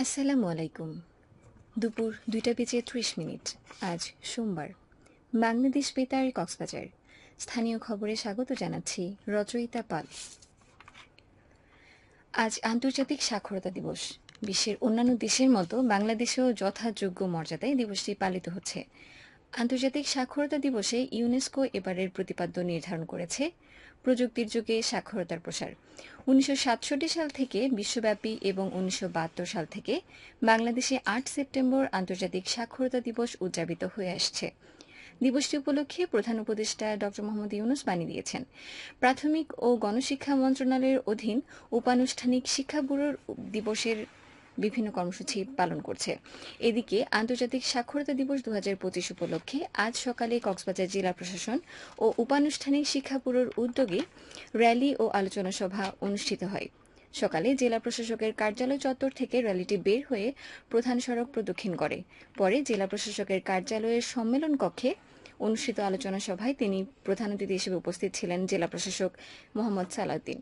আসসালামু আলাইকুম। দুপুর দুইটা বেজে ত্রিশ মিনিট। আজ সোমবার। বাংলাদেশ বেতার, কক্সবাজার। স্থানীয় খবরে স্বাগত জানাচ্ছি রচয়িতা পাল। আজ আন্তর্জাতিক সাক্ষরতা দিবস। বিশ্বের অন্যান্য দেশের মতো বাংলাদেশেও যথাযোগ্য মর্যাদায় দিবসটি পালিত হচ্ছে। আন্তর্জাতিক সাক্ষরতা দিবসে ইউনেস্কো এবারের প্রতিপাদ্য নির্ধারণ করেছে। প্রযুক্তির যুগে সাক্ষরতার প্রসার। উনিশশো সাতষট্টি সাল থেকে বিশ্বব্যাপী এবং উনিশশো বাহাত্তর সাল থেকে বাংলাদেশে আট সেপ্টেম্বর আন্তর্জাতিক সাক্ষরতা দিবস উদযাপিত হয়ে আসছে। দিবসটি উপলক্ষে প্রধান উপদেষ্টা ড মোহাম্মদ ইউনুস বাণী দিয়েছেন। প্রাথমিক ও গণশিক্ষা মন্ত্রণালয়ের অধীন উপানুষ্ঠানিক শিক্ষা ব্যুরোর দিবসের বিভিন্ন কর্মসূচি পালন করছে। এদিকে আন্তর্জাতিক সাক্ষরতা দিবস দু হাজার পঁচিশ উপলক্ষে আজ সকালে কক্সবাজার জেলা প্রশাসন ও উপানুষ্ঠানিক শিক্ষা ব্যুরোর উদ্যোগে র্যালি ও আলোচনা সভা অনুষ্ঠিত হয়। সকালে জেলা প্রশাসকের কার্যালয় চত্বর থেকে র্যালিটি বের হয়ে প্রধান সড়ক প্রদক্ষিণ করে। পরে জেলা প্রশাসকের কার্যালয়ের সম্মেলন কক্ষে অনুষ্ঠিত আলোচনা সভায় তিনি প্রধান অতিথি হিসেবে উপস্থিত ছিলেন জেলা প্রশাসক মোহাম্মদ সালাউদ্দিন।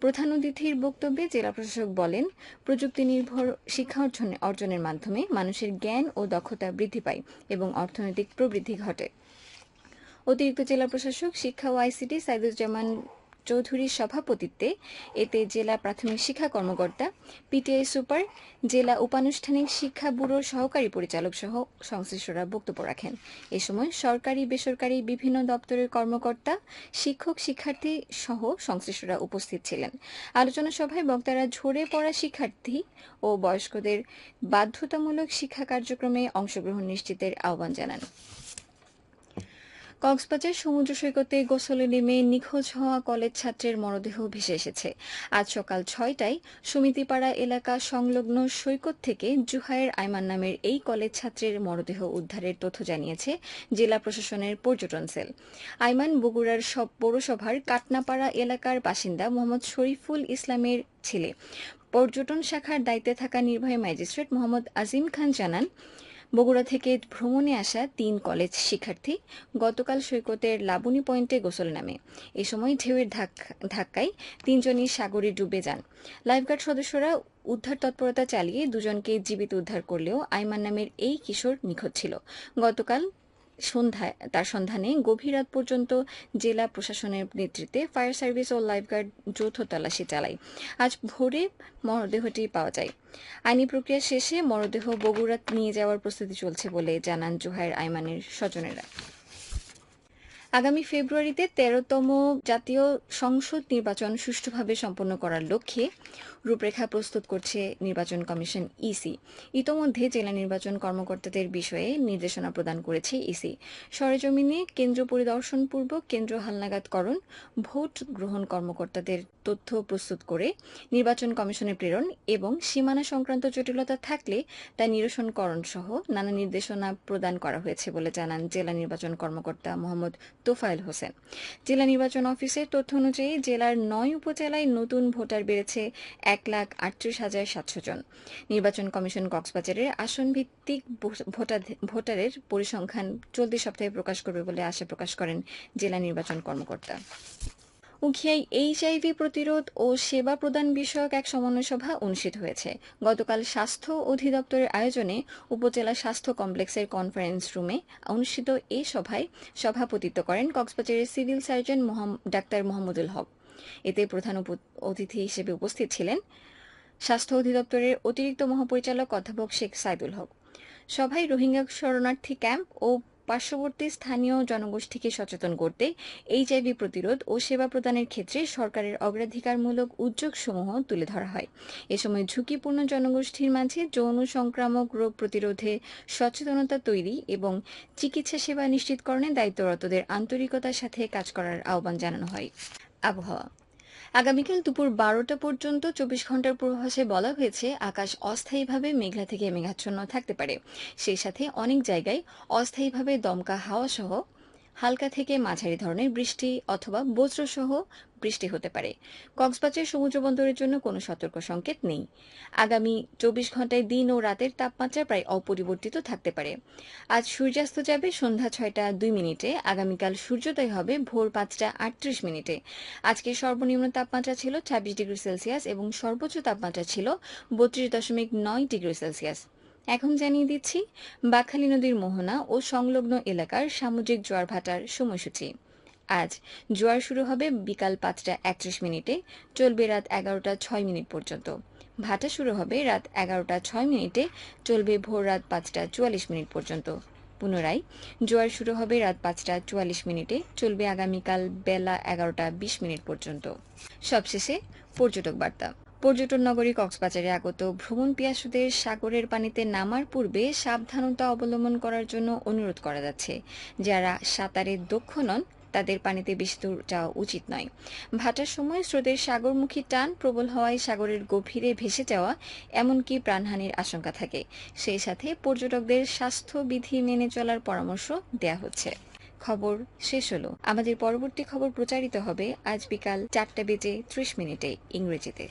প্রধান অতিথির বক্তব্যে জেলা প্রশাসক বলেন প্রযুক্তি নির্ভর শিক্ষা অর্জন অর্জনের মাধ্যমে মানুষের জ্ঞান ও দক্ষতা বৃদ্ধি পায় এবং অর্থনৈতিক প্রবৃদ্ধি ঘটে। অতিরিক্ত জেলা প্রশাসক শিক্ষা ও আইসিটি সাইদুজ্জামান চৌধুরীর সভাপতিত্বে এতে জেলা প্রাথমিক শিক্ষা কর্মকর্তা পিটিআই সুপার, জেলা উপানুষ্ঠানিক শিক্ষা ব্যুরোর সহকারী পরিচালক সহ সংশ্লিষ্টরা বক্তব্য রাখেন। এ সময় সরকারি, বেসরকারি বিভিন্ন দপ্তরের কর্মকর্তা, শিক্ষক, শিক্ষার্থী সহ সংশ্লিষ্টরা উপস্থিত ছিলেন। আলোচনা সভায় বক্তারা ঝরে পড়া শিক্ষার্থী ও বয়স্কদের বাধ্যতামূলক শিক্ষা কার্যক্রমে অংশগ্রহণ নিশ্চিতের আহ্বান জানান। কক্সবাজার সমুদ্র সৈকতে গোসলে নেমে নিখোঁজ হওয়া কলেজ ছাত্রের মরদেহ ভেসে এসেছে। আজ সকাল ছয়টায় সমিতিপাড়া এলাকা সংলগ্ন সৈকত থেকে জুহায়ের আইমান নামের এই কলেজ ছাত্রের মরদেহ উদ্ধারের তথ্য জানিয়েছে জেলা প্রশাসনের পর্যটন সেল। আইমান বগুড়ার সব পৌরসভার কাটনাপাড়া এলাকার বাসিন্দা মোহাম্মদ শরীফুল ইসলামের ছেলে। পর্যটন শাখার দায়িত্বে থাকা নির্বাহী ম্যাজিস্ট্রেট মোহাম্মদ আজিম খান জানান বগুড়া থেকে ভ্রমণে আসা তিন কলেজ শিক্ষার্থী গতকাল সৈকতের লাবণী পয়েন্টে গোসল নামে। এ সময় ঢেউয়ের ধাক্কায় তিনজনই সাগরে ডুবে যান। লাইফগার্ড সদস্যরা উদ্ধার তৎপরতা চালিয়ে দুজনকে জীবিত উদ্ধার করলেও আইমান নামের এই কিশোর নিখোঁজ ছিল। গতকাল সন্ধ্যায়, তার সন্ধানে গভীর রাত পর্যন্ত জেলা প্রশাসনের নেতৃত্বে ফায়ার সার্ভিস ও লাইফগার্ড যৌথ তল্লাশি চালায়। আজ ভোরে মরদেহটি পাওয়া যায়। আইনি প্রক্রিয়া শেষে মরদেহ বগুড়া নিয়ে যাওয়ার প্রস্তুতি চলছে বলে জানান জোহাইর আইমানের স্বজনেরা। আগামী ফেব্রুয়ারিতে তেরোতম জাতীয় সংসদ নির্বাচন সুষ্ঠুভাবে সম্পন্ন করার লক্ষ্যে রূপরেখা প্রস্তুত করছে নির্বাচন কমিশন ইসি। ইতোমধ্যে জেলা নির্বাচন কর্মকর্তাদের বিষয়ে নির্দেশনা প্রদান করেছে ইসি। সরেজমিনে কেন্দ্র পরিদর্শনপূর্বক কেন্দ্র হালনাগাদকরণ, ভোট গ্রহণ কর্মকর্তাদের তথ্য প্রস্তুত করে নির্বাচন কমিশনে প্রেরণ এবং সীমানা সংক্রান্ত জটিলতা থাকলে তা নিরসনকরণ সহ নানা নির্দেশনা প্রদান করা হয়েছে বলে জানান জেলা নির্বাচন কর্মকর্তা মোহাম্মদ তোফায়েল হোসেন। জেলা নির্বাচন অফিসের তথ্য অনুযায়ী জেলার নয় উপজেলায় নতুন ভোটার বেড়েছে এক লাখ আটত্রিশ হাজার সাতশো জন। নির্বাচন কমিশন কক্সবাজারের আসন ভিত্তিক ভোটারের পরিসংখ্যান চলতি সপ্তাহে প্রকাশ করবে বলে আশা প্রকাশ করেন জেলা নির্বাচন কর্মকর্তা। উখিয়ায় এইচআইভি প্রতিরোধ ও সেবা প্রদান বিষয়ক এক সমন্বয় সভা অনুষ্ঠিত হয়েছে। গতকাল স্বাস্থ্য অধিদপ্তরের আয়োজনে উপজেলা স্বাস্থ্য কমপ্লেক্সের কনফারেন্স রুমে অনুষ্ঠিত এই সভায় সভাপতিত্ব করেন কক্সবাজারের civil surgeon doctor Mohammadul Haque. এতে প্রধান অতিথি হিসেবে উপস্থিত ছিলেন স্বাস্থ্য অধিদপ্তরের অতিরিক্ত মহাপরিচালক অধ্যাপক শেখ সাইদুল হক। সভায় রোহিঙ্গা শরণার্থী ক্যাম্প ও পার্শ্ববর্তী স্থানীয় জনগোষ্ঠীকে সচেতন করতে এইচআইভি প্রতিরোধ ও সেবা প্রদানের ক্ষেত্রে সরকারের অগ্রাধিকারমূলক উদ্যোগসমূহ তুলে ধরা হয়। এ সময় ঝুঁকিপূর্ণ জনগোষ্ঠীর মাঝে যৌন সংক্রামক রোগ প্রতিরোধে সচেতনতা তৈরি এবং চিকিৎসা সেবা নিশ্চিতকরণে দায়িত্বরতদের আন্তরিকতার সাথে কাজ করার আহ্বান জানানো হয়। আবহাওয়া আগামীকাল দুপুর বারোটা পর্যন্ত চব্বিশ ঘণ্টার পূর্বাভাসে বলা হয়েছে, আকাশ অস্থায়ীভাবে মেঘলা থেকে মেঘাচ্ছন্ন থাকতে পারে। সেই সাথে অনেক জায়গায় অস্থায়ীভাবে দমকা হাওয়া সহ হালকা থেকে মাঝারি ধরনের বৃষ্টি অথবা বজ্রসহ বৃষ্টি হতে পারে। কক্সবাজার সমুদ্র বন্দরের জন্য কোনো সতর্ক সংকেত নেই। আগামী চব্বিশ ঘন্টায় দিন ও রাতের তাপমাত্রা প্রায় অপরিবর্তিত থাকতে পারে। আজ সূর্যাস্ত যাবে সন্ধ্যা ছয়টা দুই মিনিটে, আগামীকাল সূর্যোদয় হবে ভোর পাঁচটা আটত্রিশ মিনিটে। আজকে সর্বনিম্ন তাপমাত্রা ছিল ছাব্বিশ ডিগ্রি সেলসিয়াস এবং সর্বোচ্চ তাপমাত্রা ছিল বত্রিশ দশমিক নয় ডিগ্রি সেলসিয়াস। এখন জানিয়ে দিচ্ছি বাকখালী নদীর মোহনা ও সংলগ্ন এলাকার সামুদ্রিক জোয়ার ভাটার সময়সূচি। আজ জোয়ার শুরু হবে বিকাল পাঁচটা একত্রিশ মিনিটে, চলবে রাত এগারোটা ছয় মিনিট পর্যন্ত। ভাটা শুরু হবে রাত এগারোটা ছয় মিনিটে, চলবে ভোর রাত পাঁচটা চুয়াল্লিশ মিনিট পর্যন্ত। পুনরায় জোয়ার শুরু হবে রাত পাঁচটা চুয়াল্লিশ মিনিটে, চলবে আগামীকাল বেলা এগারোটা বিশ মিনিট পর্যন্ত। সবশেষে পর্যটক বার্তা। পর্যটন নগরী কক্সবাজারে আগত ভ্রমণ পিয়াসুদের সাগরের পানিতে নামার পূর্বে সাবধানতা অবলম্বন করার জন্য অনুরোধ করা যাচ্ছে। যারা সাঁতারে দক্ষ নন, তাদের পানিতে বেশি দূর যাওয়া উচিত নয়। ভাটার সময় স্রোতের সাগরমুখী টান প্রবল হওয়ায় সাগরের গভীরে ভেসে যাওয়া এমনকি প্রাণহানির আশঙ্কা থাকে। সেই সাথে পর্যটকদের স্বাস্থ্যবিধি মেনে চলার পরামর্শ দেয়া হচ্ছে। খবর শেষ হলো। আমাদের পরবর্তী খবর প্রচারিত হবে আজ বিকাল চারটা বেজে ত্রিশ মিনিটে ইংরেজিতে।